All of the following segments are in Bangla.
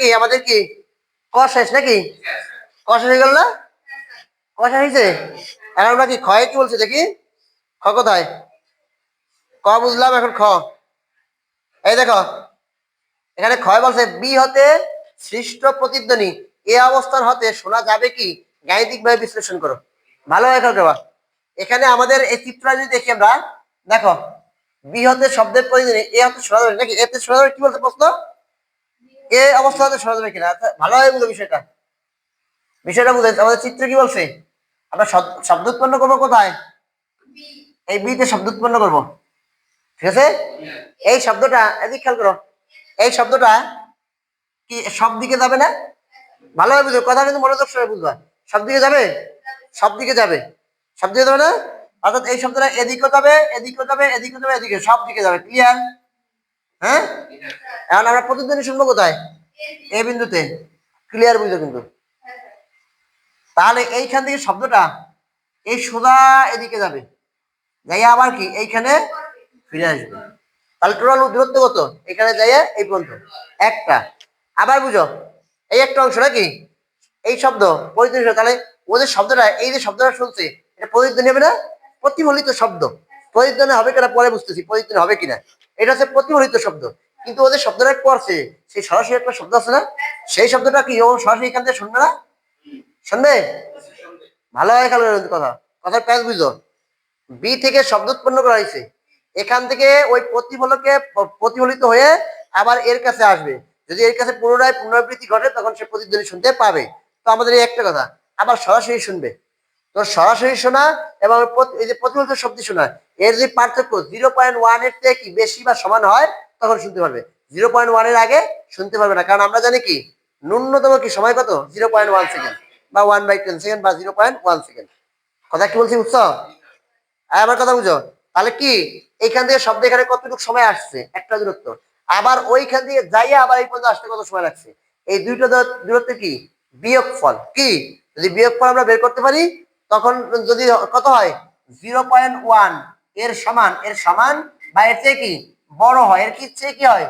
কি, আমাদের কি? ক শেষ নাকি? ক শেষ হয়ে গেল না? ক শেষ হয়েছে? এখন আমরা কি ক্ষয় কি বলছি দেখি? খ কোথায়? ক বুঝলাম এখন খ। এই দেখো, এখানে ক্ষয় বলছে, বি হতে সৃষ্ট প্রতিধ্বনি। এ অবস্থান হতে শোনা যাবে কি? গাণিতিক ভাবে বিশ্লেষণ করো। ভালো হয় খেয়াল করবা এখানে আমাদের এই চিত্রটা যদি দেখি আমরা, দেখো, বি হতে শব্দের প্রতিধ্বনি, এ হতে শোনা যাবে নাকি? এতে শোনা যাবে কি বলছে প্রশ্ন? এ অবস্থা হতে শোনা যাবে কিনা? আচ্ছা, ভালো হয় বুঝো বিষয়টা। বিষয়টা বুঝে আমাদের চিত্র কি বলছে? আমরা শব্দ- উৎপন্ন করব কোথায়? এই বিতে শব্দ উৎপন্ন করব। ঠিক আছে? এই শব্দটা এদিক খেয়াল করো। এই শব্দটা কি সব দিকে যাবে না? ভালোভাবে বুঝো। কথা কিন্তু মনোযোগ সবাই বুঝবা। সব দিকে যাবে? সব দিকে যাবে। সব দিকে যাবে না? অর্থাৎ এই শব্দটা এদিকেও যাবে এদিকেও যাবে এদিকেও যাবে এদিকে সব দিকে যাবে। ক্লিয়ার হ্যাঁ? এখন আমরা প্রতিদিন শুনব কোথায়? এ বিন্দুতে। ক্লিয়ার বুঝো কিন্তু। তাহলে এইখান থেকে শব্দটা এই সোজা এদিকে যাবে। যাই আবার কি? এইখানে ফিরে আসবে। তাহলে টোটাল দূরত্ব কত? এখানে যাইয়া এই পর্যন্ত। একটা। আবার বুঝো। এই একটা অংশ নাকি? এই শব্দ প্রতিদিন। তাহলে ওদের শব্দটা, এই যে শব্দটা শুনছে, এটা প্রতিদিন হবে না? প্রতিফলিত শব্দ। প্রতিদিন হবে কিনা? পরে বুঝতেছি। প্রতিধ্বনি হবে কিনা? এটা হচ্ছে প্রতিফলিত শব্দ। কিন্তু ওদের শব্দটা পড়ছে সেই সরাসরি একটা শব্দ আছে না? সেই শব্দটা কি ও সরাসরি এখান থেকে শুনবে না? শুনবে? ভালো হয় খেলো কথা। কথার প্যাচ বুঝো বি থেকে শব্দ উৎপন্ন করা হয়েছে। এখান থেকে ওই প্রতিফলকে প্রতিফলিত হয়ে আবার এর কাছে আসবে। যদি এর কাছে পুনরায় পুনরাবৃত্তি ঘটে, তখন সে প্রতিধ্বনি শুনতে পাবে। তো আমাদের এই একটা কথা। আবার সরাসরি শুনবে। তো সরাসরি শোনা এবং এই যে প্রতিফলিত শব্দ শোনা এর যে পার্থক্য জিরো পয়েন্ট ওয়ানের থেকে কি বেশি বা সমান হয়, তখন শুনতে পারবে। জিরো পয়েন্ট ওয়ানের আগে শুনতে পারবে না, কারণ আমরা জানি কি, ন্যূনতম কি সময় কত? জিরো পয়েন্ট ওয়ান সেকেন্ড বা ওয়ান বাই টেন সেকেন্ড বা জিরো পয়েন্ট ওয়ান সেকেন্ড কথা কি বলছি আর আমার কথা বুঝো? তাহলে কি, এইখান থেকে শব্দ এখানে কতটুকু সময় আসছে? একটা দূরত্ব। আবার ওইখান দিয়ে যাইয়া আবার এই পর্যন্ত আসতে কত সময় লাগছে? এই দুইটা দূরত্ব কি? বিয়োগ ফল কি? যদি বিয়োগ ফল আমরা বের করতে পারি, তখন যদি কত হয়? জিরো পয়েন্ট ওয়ান এর সমান এর সমান বা এর চেয়ে কি? বড় হয়। এর কি চেয়ে কি হয়?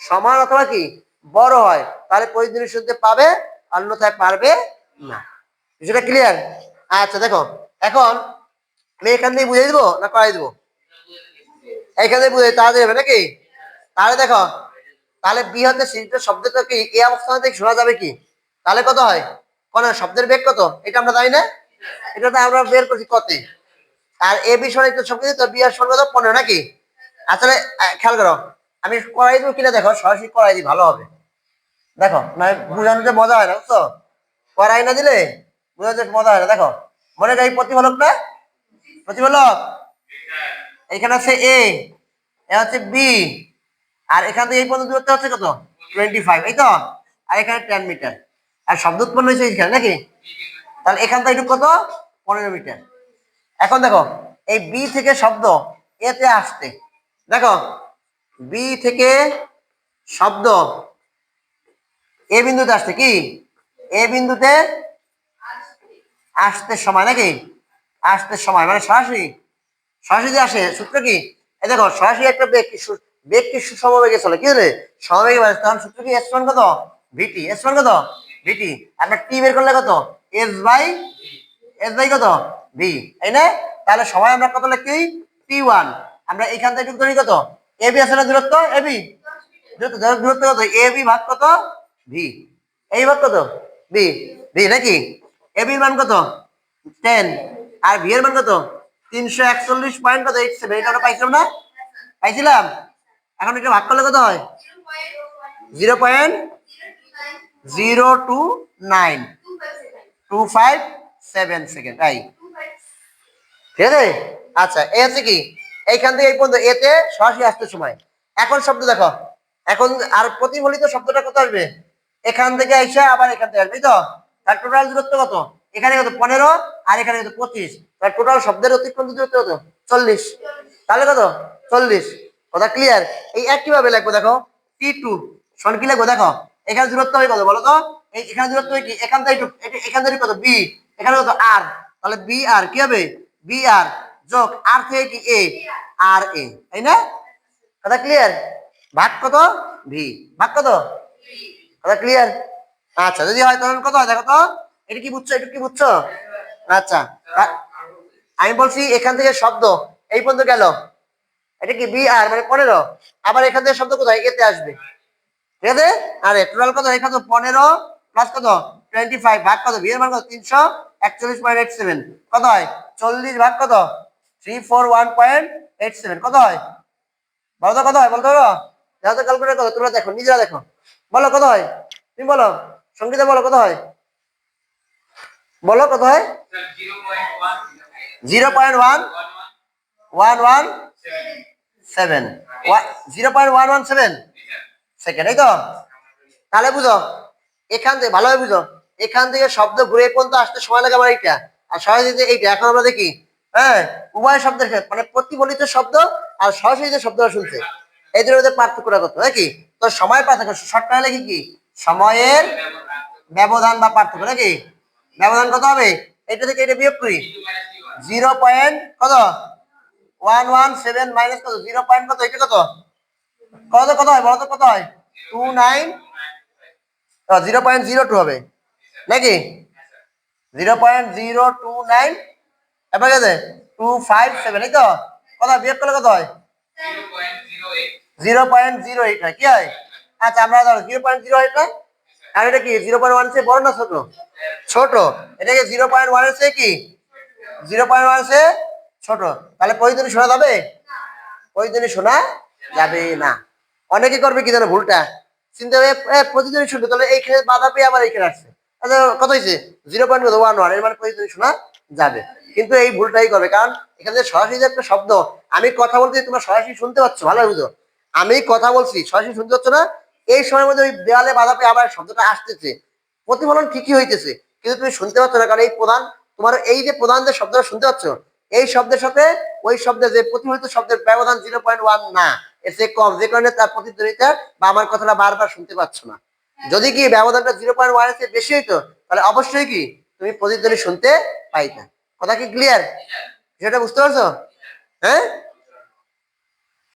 সমান অথবা কি? বড় হয়। তাহলে প্রতিদিন শুনতে পাবে, অন্যথায় পারবে না। বিষয়টা ক্লিয়ার আচ্ছা দেখো। এখন আমি এখান থেকে বুঝিয়ে দিবো না করাই দিবো? এখান থেকে বুঝে তাড়াতাড়ি হবে নাকি? তাহলে দেখো, তাহলে বি হতে সিরিজের শব্দটা কি? এই অবস্থান থেকে শোনা যাবে কি? তাহলে কত হয়? কোন শব্দের বেগ কত? এটা আমরা জানি না। এটা তো আমরা বের করছি কতে। আর এ বিষয়ে সরাই তো সব কিছু তো বি আর সর পনেরো নাকি? আসলে খেয়াল করো। আমি করাই দেবো কিনা দেখো, সরাসরি করাই দিই ভালো হবে। দেখো মানে বোঝানোতে মজা হয় না, বুঝছ? করাই না দিলে বোঝাতে মজা হয় না, দেখো। মনে করি প্রতিফলক না? প্রতিফলক? এখানে আছে এ এ হচ্ছে বি আর এখান থেকে এই পর্যন্ত দূরত্ব হচ্ছে কত? টোয়েন্টি ফাইভ এই তো? আর এখানে টেন মিটার আর শব্দ উৎপন্ন হয়েছে এখানে নাকি? তাহলে এখান থেকে কত? পনেরো মিটার এখন দেখো, এই বি থেকে শব্দ এতে আসতে দেখো বি থেকে শব্দ এ বিন্দুতে আসতে কি? এ বিন্দুতে আসতে সময় নাকি? আসতে সময় মানে সরাসরি সরাসরি যে আসে, সূত্র কি? এই দেখো, সরাসরি একটা বেগ কি সমবেগে চলে। কি হলে? সমবেগে বাড়ে তখন সূত্র কি? এস ওয়ান কত? ভিটি এস ওয়ান কত? ভিটি আমরা টি বের করলে কত? এস বাই এস বাই কত? ভি এই না, তাহলে সময় আমরা কত লিখি? টি ওয়ান আমরা এখান থেকে ধরি কত? এ বি আছে না দূরত্ব? এ বি দূরত্ব কত? এ বি ভাগ কত? ভি এই ভাগ কত? বি ভি নাকি? এ বির মান কত? টেন আর ভি এর মান কত? তিনশো একচল্লিশ পয়েন্ট কত? এইট সেভেন এটা পাইছিলাম না? পাইছিলাম? এখন এটা ভাগ করলে কত হয়? Zero point zero two nine two five seven second তাই ঠিক আছে? আচ্ছা এ হচ্ছে কি? এইখান থেকে এই পর্যন্ত এতে সরাসরি আসতে সময়। এখন শব্দ দেখো। এখন আর প্রতিফলিত শব্দটা কত আসবে? এখান থেকে এসে আবার এখান থেকে আসবে, এই তো? তার টোটাল দূরত্ব কত? এখানে কত? পনেরো, আর এখানে কত? পঁচিশ। তার টোটাল শব্দের অতিক্রম দূরত্ব কত? চল্লিশ। তাহলে কত? চল্লিশ। কথা ক্লিয়ার এই একইভাবে লাগবে দেখো। টি টু শোন কি লাগবে দেখো? এখানে দূরত্ব হয় কত বলো তো? এই এখানে দূরত্ব হয় কি? এখান থেকে এখান থেকে কত? বি এখানে কত? আর তাহলে বি আর কি হবে? বি আর যোগ আর থেকে এ আর এ তাই না? কথা ক্লিয়ার ভাগ কত? ভি ভাগ কত? কথা ক্লিয়ার আচ্ছা যদি হয় তখন কত দেখো তো, এটা কি বুঝছ? এটা কি বুঝছ? আচ্ছা আমি বলছি এখান থেকে শব্দ, এই পর্যন্ত গেল। এটা কি বি আর মানে পনেরো? আবার এখান থেকে শব্দ কোথায়? এতে আসবে। ঠিক আছে? আরে টোটাল কত? এখানে তো পনেরো প্লাস কত? টোয়েন্টি ফাইভ ভাগ কত? বি এর মান কত? তিনশো। একচল্লিশ পয়েন্ট এইট সেভেন কত হয়? চল্লিশ ভাগ কত? Three four one point eight seven কত হয়? বলো তো কত হয়? বলতে পারো? দেখো তো ক্যালকুলেট করো, তোমরা দেখো, নিজেরা দেখো। বলো, কত হয়? তুমি বলো সঙ্গীতা বলো, কত হয়? বলো, কত হয়? Zero point one one one seven zero point one one seven second এই তো? তাহলে বুঝো। এখান থেকে ভালোভাবে বুঝো। এখান থেকে শব্দ ঘুরে পর্যন্ত আসতে সময় লাগে আমার এইটা। আর সরাসরি এইটা, এখন আমরা দেখি হ্যাঁ উভয় শব্দের মানে প্রতিফলিত শব্দ আর সরাসরি যে শব্দটা শুনছে, এই দুটোর মধ্যে পার্থক্যটা করতে নাকি তো সময় পার্থক্য শর্টকাটে লিখি কি? সময়ের ব্যবধান বা পার্থক্য নাকি ব্যবধান কত হবে? এটা থেকে এটা বিয়োগ করি। জিরো পয়েন্ট কত? ওয়ান ওয়ান সেভেন মাইনাস কত? জিরো পয়েন্ট কত? এটা কত? কত কত হয়? বলতো কত হয়? Two nine zero point zero two হবে। নাকি? Zero point zero two nine? এবার গেছে টু ফাইভ সেভেন এই তো? হয়? বিয়োগ করলে কত হয়? জিরো পয়েন্ট জিরো এইট হয় কি হয়? আচ্ছা আমরা ধরো জিরো পয়েন্ট জিরো এইট হয়? আর এটা কি জিরো পয়েন্ট ওয়ান সে বড় না ছোট? ছোট। এটাকে জিরো পয়েন্ট ওয়ান সে কি? জিরো পয়েন্ট ওয়ান সে ছোট। তাহলে প্রতিদিনই শোনা যাবে? প্রতিদিনই শোনা যাবে না। অনেকে করবে কি জানো ভুলটা? চিন্তা এ, প্রতিদিনই শুনবে তাহলে এইখানে বাধা পেয়ে আবার এইখানে আসছে। কত হয়েছে জিরো পয়েন্ট ওয়ান ওয়ানের মানে শোনা যাবে। কিন্তু এই ভুলটাই করবে, কারণ এখানে সরাসরি যে একটা শব্দ, আমি কথা বলতে তোমরা সরাসরি শুনতে পাচ্ছ, ভালো বুঝো। আমি কথা বলছি, সরাসরি শুনতে পাচ্ছ না? এই সময়ের মধ্যে ওই দেওয়ালে বাধা পেয়ে আবার শব্দটা আসতেছে। প্রতিফলন ঠিকই হইতেছে, কিন্তু তুমি শুনতে পাচ্ছ না, কারণ এই প্রধান, তোমার এই যে প্রধান যে শব্দটা শুনতে পাচ্ছ, এই শব্দের সাথে ওই শব্দের যে প্রতিফলিত শব্দের ব্যবধান জিরো পয়েন্ট ওয়ান না, এর চেয়ে কম, যে কারণে তার প্রতিদ্বন্দ্বিতা বা আমার কথাটা বারবার শুনতে পাচ্ছ না। যদি কি ব্যবধানটা জিরো পয়েন্ট ওয়ানের বেশি হইতো, তাহলে অবশ্যই কি তুমি প্রতিদ্বন্দ্বী শুনতে পাইতা। কথা কি ক্লিয়ার সেটা বুঝতে পারছ? হ্যাঁ?